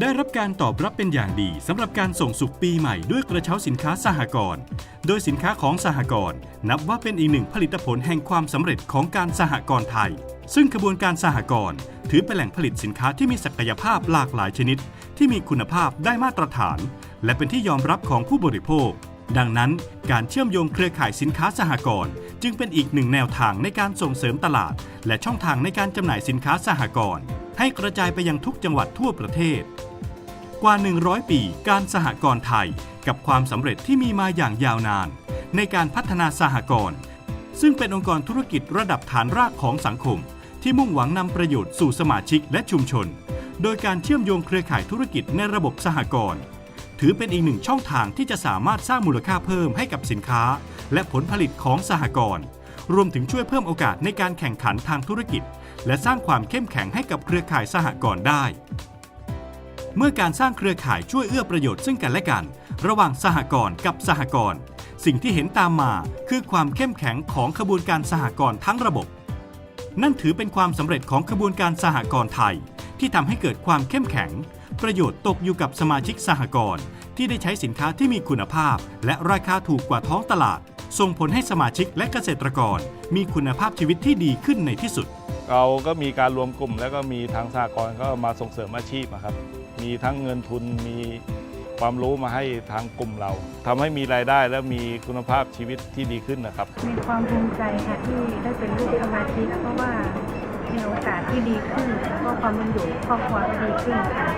ได้รับการตอบรับเป็นอย่างดีสำหรับการส่งสุขปีใหม่ด้วยกระเช้าสินค้าสหกรณ์ โดยสินค้าของสหกรณ์นับว่าเป็นอีกหนึ่งผลิตผลแห่งความสำเร็จของการสหกรณ์ไทย ซึ่งขบวนการสหกรณ์ถือเป็นแหล่งผลิตสินค้าที่มีศักยภาพหลากหลายชนิด ที่มีคุณภาพได้มาตรฐาน และเป็นที่ยอมรับของผู้บริโภค ดังนั้น การเชื่อมโยงเครือข่ายสินค้าสหกรณ์จึงเป็นอีกหนึ่งแนวทางในการส่งเสริมตลาด และช่องทางในการจำหน่ายสินค้าสหกรณ์ให้กระจายไปยังทุกจังหวัดทั่วประเทศ กว่า 100 ปี การสหกรณ์ไทย กับความสำเร็จที่มีมาอย่างยาวนาน ในการพัฒนาสหกรณ์ซึ่งเป็นองค์กรธุรกิจระดับฐานรากของสังคม ที่มุ่งหวังนำประโยชน์สู่สมาชิกและชุมชน โดยการเชื่อมโยงเครือข่ายธุรกิจในระบบสหกรณ์ถือเป็นอีกหนึ่งช่องทางที่จะสามารถสร้างมูลค่าเพิ่มให้กับสินค้า และผลผลิตของสหกรณ์รวมถึงช่วยเพิ่มโอกาสในการแข่งขันทางธุรกิจ และสร้างความเข้มแข็งให้กับเครือข่ายสหกรณ์ได้ เมื่อการสร้างเครือข่ายช่วยเอื้อประโยชน์ซึ่งกันและกัน ระหว่างสหกรณ์กับสหกรณ์สิ่งที่เห็นตามมาคือความเข้มแข็งของขบวนการสหกรณ์ทั้งระบบ นั่นถือเป็นความสำเร็จของขบวนการสหกรณ์ไทย ที่ทำให้เกิดความเข้มแข็ง ประโยชน์ตกอยู่กับสมาชิกสหกรณ์ที่ได้ใช้สินค้าที่มีคุณภาพ และราคาถูกกว่าท้องตลาด ส่งผลให้สมาชิกและเกษตรกร มีคุณภาพชีวิตที่ดีขึ้นในที่สุด เราก็มีการรวมกลุ่มแล้วก็มีทางสหกรณ์ก็มาส่งเสริมอาชีพครับ มีทั้งเงินทุนมีความรู้มาให้ทางกลุ่มเราทำให้มีรายได้และมีคุณภาพชีวิตที่ดีขึ้นนะครับ มีความภูมิใจค่ะที่ได้เป็นลูกสมาชิกเพราะว่ามีโอกาสที่ดีขึ้นแล้วก็ความเป็นอยู่ครอบครัวก็ดีขึ้นค่ะ